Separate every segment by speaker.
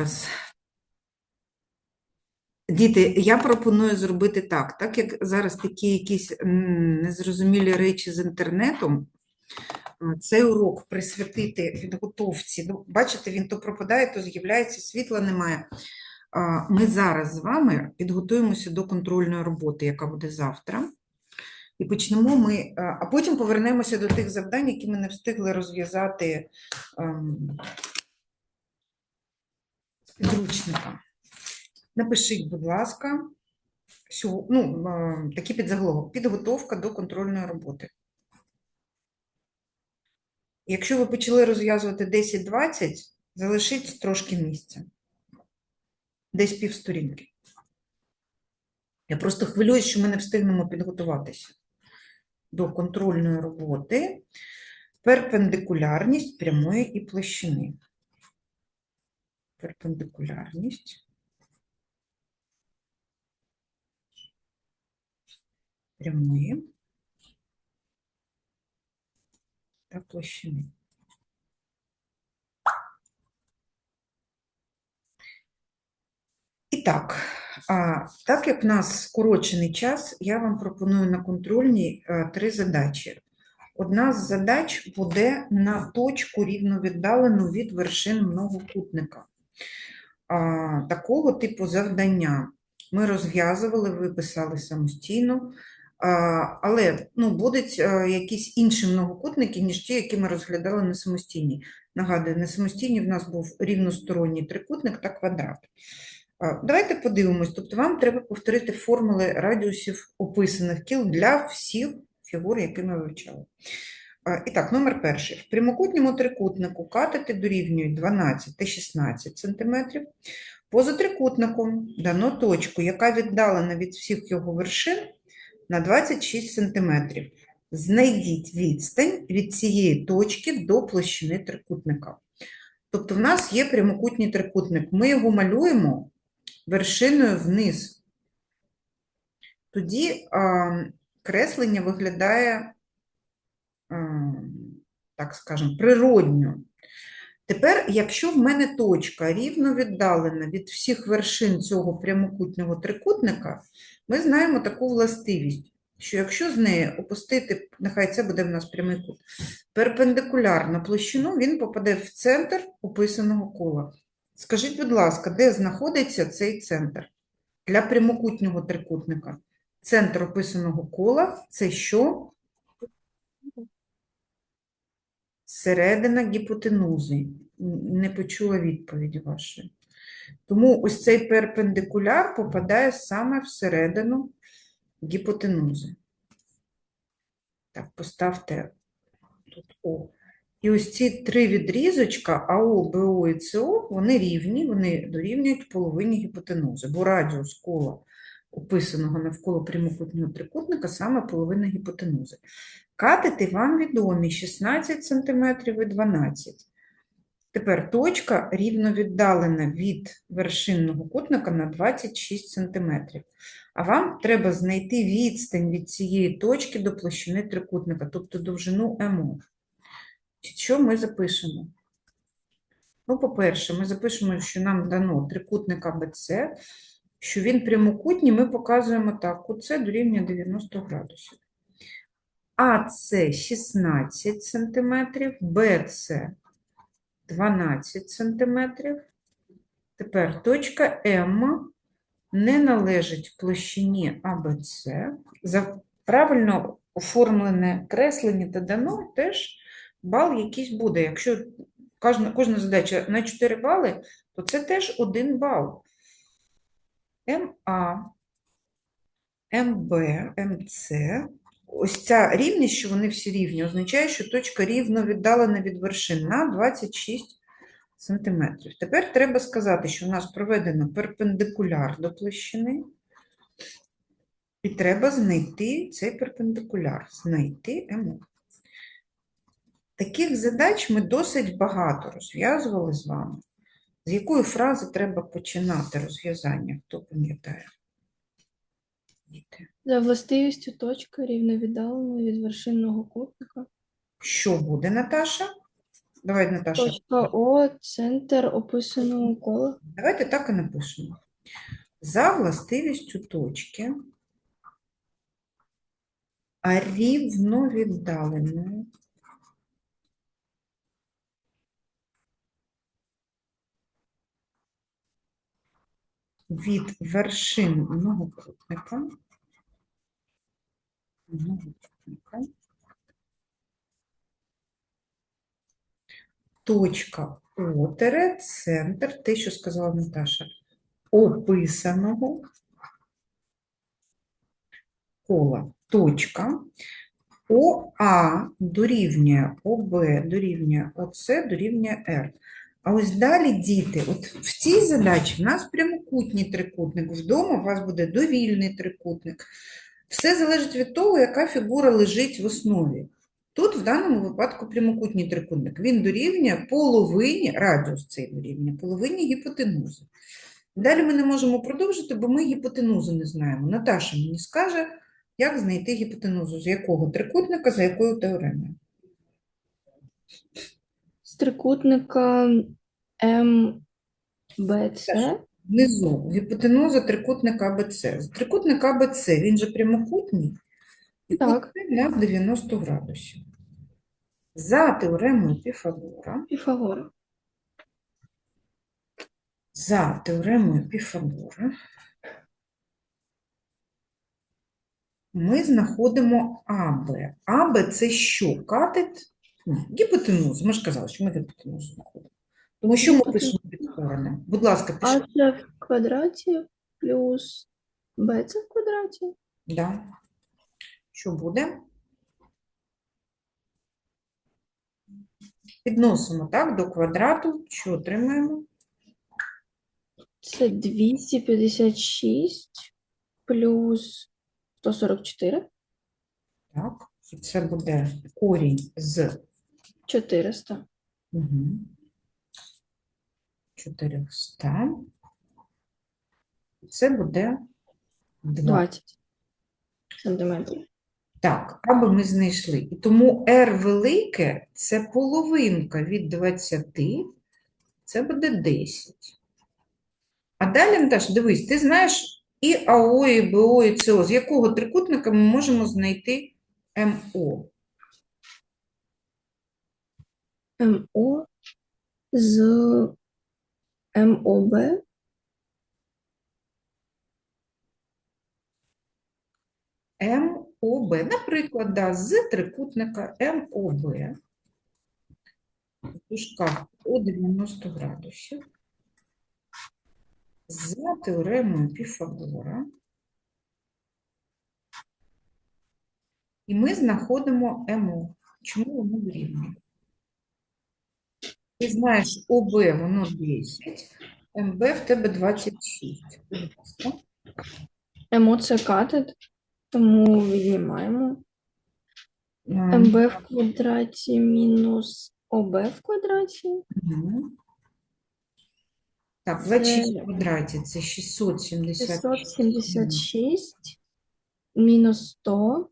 Speaker 1: Зараз. Діти, я пропоную зробити так, так як зараз такі якісь незрозумілі речі з інтернетом, цей урок присвятити підготовці. Ну, бачите, він то пропадає, то з'являється, світла немає. Ми зараз з вами підготуємося до контрольної роботи, яка буде завтра. І почнемо ми, а потім повернемося до тих завдань, які ми не встигли розв'язати ем, підручника. Напишіть, будь ласка, ну, е, такий підзаголовок. Підготовка до контрольної роботи. Якщо ви почали розв'язувати 10-20, залишіть трошки місця. Десь півсторінки. Я просто хвилююсь, що ми не встигнемо підготуватися до контрольної роботи. Перпендикулярність прямої і площини. Перпендикулярність. прямої та площини. І так, так як в нас скорочений час, я вам пропоную на контрольній е, три задачі. Одна з задач буде на точку рівно віддалену від вершин многокутника. Такого типу завдання ми розв'язували, ви писали самостійно. Але ну, будуть е, якісь інші многокутники, ніж ті, які ми розглядали на самостійній. Нагадую, на самостійній в нас був рівносторонній трикутник та квадрат. Давайте подивимось. Тобто вам треба повторити формули радіусів описаних кіл для всіх фігур, які ми вивчали. І так, номер перший. В прямокутньому трикутнику катети дорівнюють 12 та 16 см. Поза трикутником дано точку, яка віддалена від всіх його вершин на 26 см. Знайдіть відстань від цієї точки до площини трикутника. Тобто в нас є прямокутній трикутник. Ми його малюємо вершиною вниз. Тоді а, креслення виглядає, так скажемо, природньо. Тепер, якщо в мене точка рівно віддалена від всіх вершин цього прямокутнього трикутника, ми знаємо таку властивість, що якщо з неї опустити, нехай це буде в нас прямий кут, перпендикулярно площину, він попаде в центр описаного кола. Скажіть, будь ласка, де знаходиться цей центр для прямокутнього трикутника? Центр описаного кола – це що? Середина гіпотенузи. Не почула відповіді вашої. Тому ось цей перпендикуляр попадає саме всередину гіпотенузи. Так, поставте тут О. І ось ці три відрізочка АО, БО і СО, вони рівні, вони дорівнюють половині гіпотенузи, бо радіус кола, описаного навколо прямокутнього трикутника, саме половина гіпотенузи. Катети вам відомі 16 см і 12 Тепер точка рівно віддалена від вершинного кутника на 26 см. А вам треба знайти відстань від цієї точки до площини трикутника, тобто довжину МО. Що ми запишемо? Ну, по-перше, ми запишемо, що нам дано трикутник АБЦ, що він прямокутній, ми показуємо так, кут С дорівнює 90 градусів. АС 16 см, БЦ 12 см. Тепер точка М не належить площині АБЦ. За правильно оформлене креслення та дано теж бал якийсь буде. Якщо кожна, кожна задача на 4 бали, то це теж 1 бал. МА, МБ, МЦ. Ось ця рівність, що вони всі рівні, означає, що точка рівно віддалена від вершин на 26 см. Тепер треба сказати, що у нас проведено перпендикуляр до площини. І треба знайти цей перпендикуляр, знайти МО. Таких задач ми досить багато розв'язували з вами. З якої фрази треба починати розв'язання, хто пам'ятає? Діти.
Speaker 2: За властивістю точка рівновіддалена від вершинного кутника.
Speaker 1: Що буде, Наташа? Давай, Наташа.
Speaker 2: Точка О, центр описаного кола.
Speaker 1: Давайте так і напишемо. За властивістю точки, а рівно віддаленою від вершин многокутника, многокутника, точка О, тире, центр, те, що сказала Наташа, описаного кола. Точка ОА дорівнює ОБ, дорівнює ОС, дорівнює Р. А ось далі, діти, от в цій задачі в нас прямокутній трикутник, вдома у вас буде довільний трикутник. Все залежить від того, яка фігура лежить в основі. Тут в даному випадку прямокутній трикутник. Він дорівнює половині, радіус цей дорівнює, половині гіпотенузи. Далі ми не можемо продовжити, бо ми гіпотенузу не знаємо. Наташа мені скаже, як знайти гіпотенузу, з якого трикутника, за якою теоремою.
Speaker 2: З трикутника МБЦ.
Speaker 1: Внизу гіпотенуза трикутника АБЦ. З трикутника АБЦ, він же прямокутний, і
Speaker 2: Так.
Speaker 1: кут у нас 90 градусів. За теоремою Піфагора,
Speaker 2: Піфагора.
Speaker 1: за теоремою Піфагора ми знаходимо АБ. АБ це що? Катет? Ні, гіпотенузу. Ми ж казали, що ми гіпотенузу знаходимо. Тому що ми пишемо під коренем? Будь ласка,
Speaker 2: А це в квадраті плюс Б це в квадраті.
Speaker 1: Да. Що буде? Підносимо так до квадрату. Що отримаємо?
Speaker 2: Це 256 плюс 144.
Speaker 1: Так. І це буде корінь з
Speaker 2: 400.
Speaker 1: угу. 400. Це буде 2.
Speaker 2: 20 сантиметрів.
Speaker 1: Так, аби ми знайшли. І тому R велике – це половинка від 20, це буде 10. А далі, Наташ, дивись, ти знаєш і АО, і БО, і СО. З якого трикутника ми можемо знайти МО?
Speaker 2: МО з МОБ.
Speaker 1: МОБ. Наприклад, да, з трикутника МОБ. В дужках о 90 градусів. За теоремою Піфагора. І ми знаходимо МО. Чому воно дорівнює? Ти знаєш, ОБ воно 10, МБ в тебе 26. Будь ласка.
Speaker 2: МО це катет, тому віднімаємо.
Speaker 1: А,
Speaker 2: МБ в квадраті мінус ОБ в квадраті.
Speaker 1: мгм. Так, 26
Speaker 2: Це
Speaker 1: в квадраті це 676.
Speaker 2: 676 мінус 100.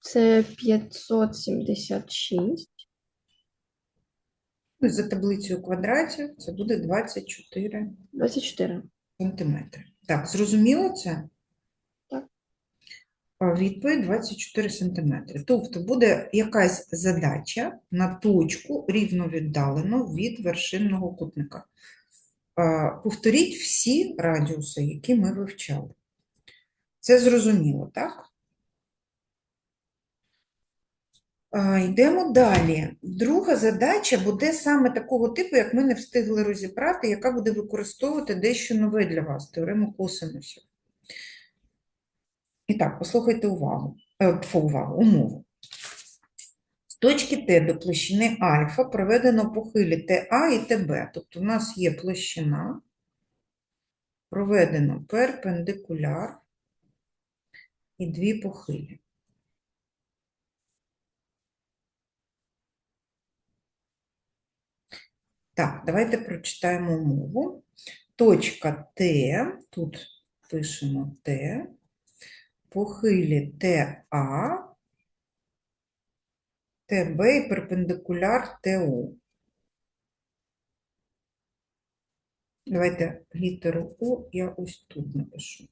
Speaker 2: Це 576.
Speaker 1: За таблицею квадратів це буде 24
Speaker 2: 24.
Speaker 1: сантиметри. Так, зрозуміло це?
Speaker 2: Так.
Speaker 1: Відповідь 24 сантиметри. Тобто буде якась задача на точку рівно віддалено від вершинного кутника. Повторіть всі радіуси, які ми вивчали. Це зрозуміло, так? Йдемо далі. Друга задача буде саме такого типу, як ми не встигли розібрати, яка буде використовувати дещо нове для вас, теорему косинусів. І так, послухайте увагу, е, увагу, умову. З точки Т до площини альфа проведено похилі ТА і ТБ. Тобто у нас є площина, проведено перпендикуляр і дві похилі. Так, давайте прочитаємо умову. Точка Т, тут пишемо Т, похилі ТА ТБ і перпендикуляр ТО. Давайте літеру О я ось тут напишу.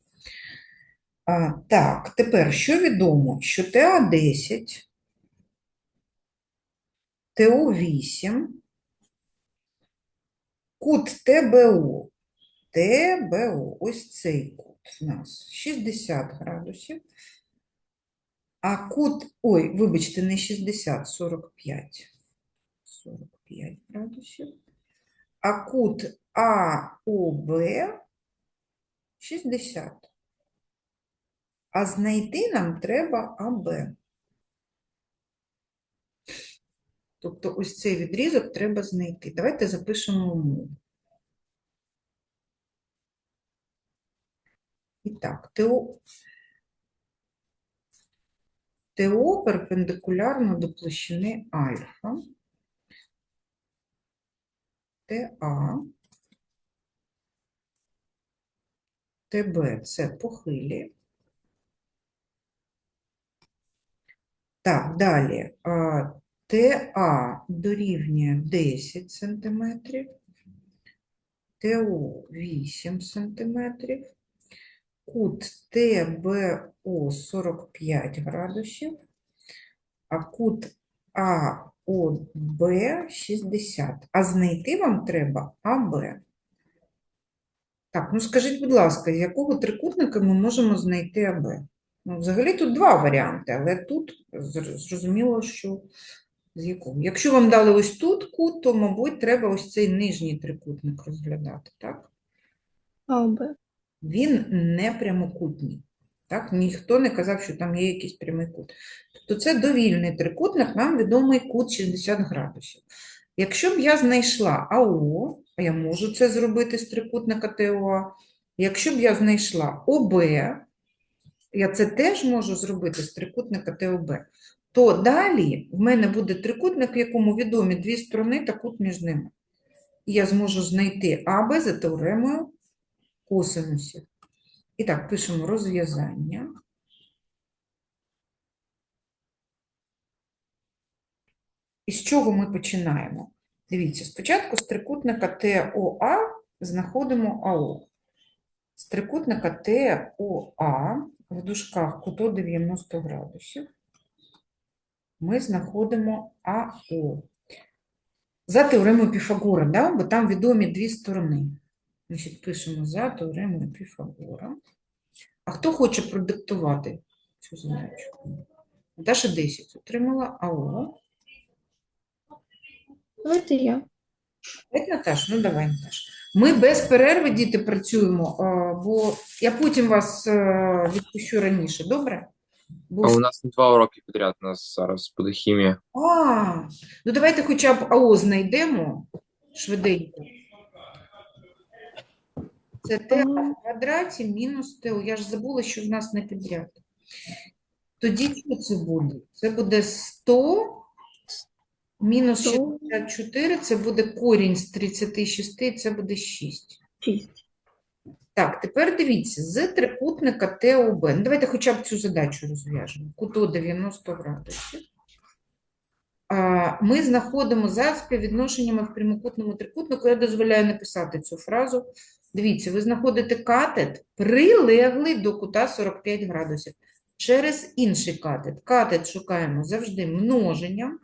Speaker 1: А, так, тепер що відомо? Що TA10, ТО8, кут ТБО, ТБО, ось цей кут у нас. 60 градусів, а кут, ой, вибачте, не 60, 45, 45 градусів, а кут АОБ 60. А знайти нам треба АБ. Тобто ось цей відрізок треба знайти. Давайте запишемо умову. І так, ТО, ТО перпендикулярно до площини альфа. TA, ТБ – це похилі. Так, далі. А, TA дорівнює 10 см, ТО 8 см, кут ТБО 45 градусів, а кут АОБ 60. А знайти вам треба АБ. Так, ну скажіть, будь ласка, з якого трикутника ми можемо знайти АБ? Ну, взагалі тут два варіанти, але тут зрозуміло, що з якого. Якщо вам дали ось тут кут, то, мабуть, треба ось цей нижній трикутник розглядати, так?
Speaker 2: А,
Speaker 1: Він не прямокутній. Так? Ніхто не казав, що там є якийсь прямий кут. Тобто це довільний трикутник, нам відомий кут 60 градусів. Якщо б я знайшла АО, а я можу це зробити з трикутника ТОА, якщо б я знайшла ОБ, я це теж можу зробити з трикутника ТОБ, то далі в мене буде трикутник, в якому відомі дві сторони та кут між ними. І я зможу знайти АБ за теоремою косинусів. І так, пишемо розв'язання. І з чого ми починаємо? Дивіться, спочатку з трикутника ТОА знаходимо АО. З трикутника ТОА в дужках куто 90 градусів ми знаходимо АО. За теоремою Піфагора, да? бо там відомі дві сторони. Значить, пишемо за теоремою Піфагора. А хто хоче продиктувати цю задачу? Даша 10 отримала АО.
Speaker 2: Давайте я.
Speaker 1: Так, Наташ, ну давай, Наташ. Ми без перерви, діти, працюємо, бо я потім вас е, відпущу раніше, добре? Бо
Speaker 3: А у нас не два уроки підряд, у нас зараз буде хімія.
Speaker 1: А, ну давайте хоча б АО знайдемо швиденько. Це Т в квадраті мінус ТО. Я ж забула, що в нас не підряд. Тоді що це буде? Це буде 100 мінус 64, це буде корінь з 36, і це буде 6.
Speaker 2: Шість.
Speaker 1: Так, тепер дивіться, з трикутника ТОБ. Ну, давайте хоча б цю задачу розв'яжемо. Куто 90 градусів. Ми знаходимо за співвідношеннями в прямокутному трикутнику. Я дозволяю написати цю фразу. Дивіться, ви знаходите катет, прилеглий до кута 45 градусів. Через інший катет. Катет шукаємо завжди множенням.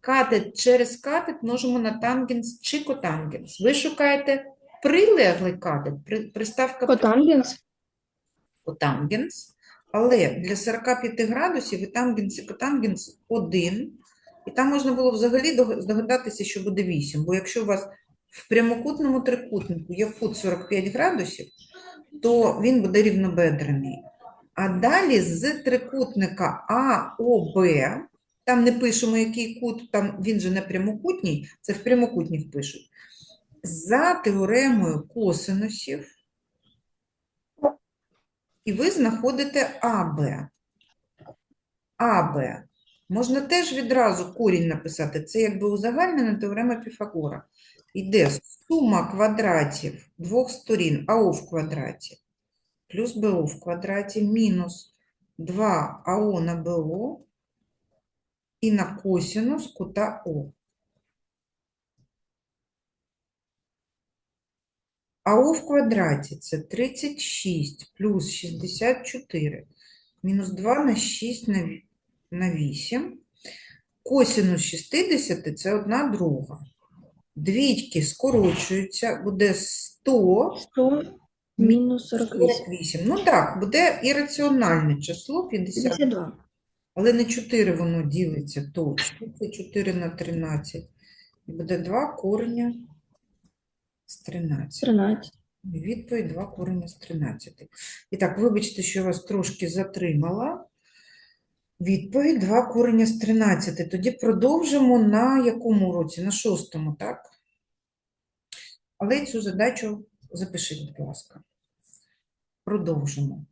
Speaker 1: Катет через катет множимо на тангенс чи котангенс. Ви шукаєте прилеглий катет, при- приставка
Speaker 2: Котангенс.
Speaker 1: котангенс, але для 45 градусів і тангенс, і котангенс один. І там можна було взагалі здогадатися, що буде 8. Бо якщо у вас в прямокутному трикутнику є кут 45 градусів, то він буде рівнобедрений. А далі з трикутника АОБ, там не пишемо, який кут, там він же не прямокутній, це в прямокутніх пишуть. За теоремою косинусів і ви знаходите АБ. АБ. Можна теж відразу корінь написати. Це якби узагальнена теорема Піфагора. Йде сума квадратів двох сторін АО в квадраті плюс БО в квадраті мінус 2 АО на БО і на косінус кута О. А О в квадраті це 36 плюс 64 мінус 2 на 6 на ві- на 8. Косінус 60 – це одна друга. Двійки скорочуються, буде 100
Speaker 2: 100 мінус 48.
Speaker 1: 48. Ну так, буде ірраціональне число 50.
Speaker 2: 52.
Speaker 1: Але не 4 воно ділиться точно. Це 4 на 13. І буде 2 кореня з 13.
Speaker 2: 13.
Speaker 1: Відповідь 2 корення з 13. І так, вибачте, що я вас трошки затримала. Відповідь 2 корення з 13. Тоді продовжимо на якому уроці? На шостому, так? Але цю задачу запишіть, будь ласка. Продовжимо.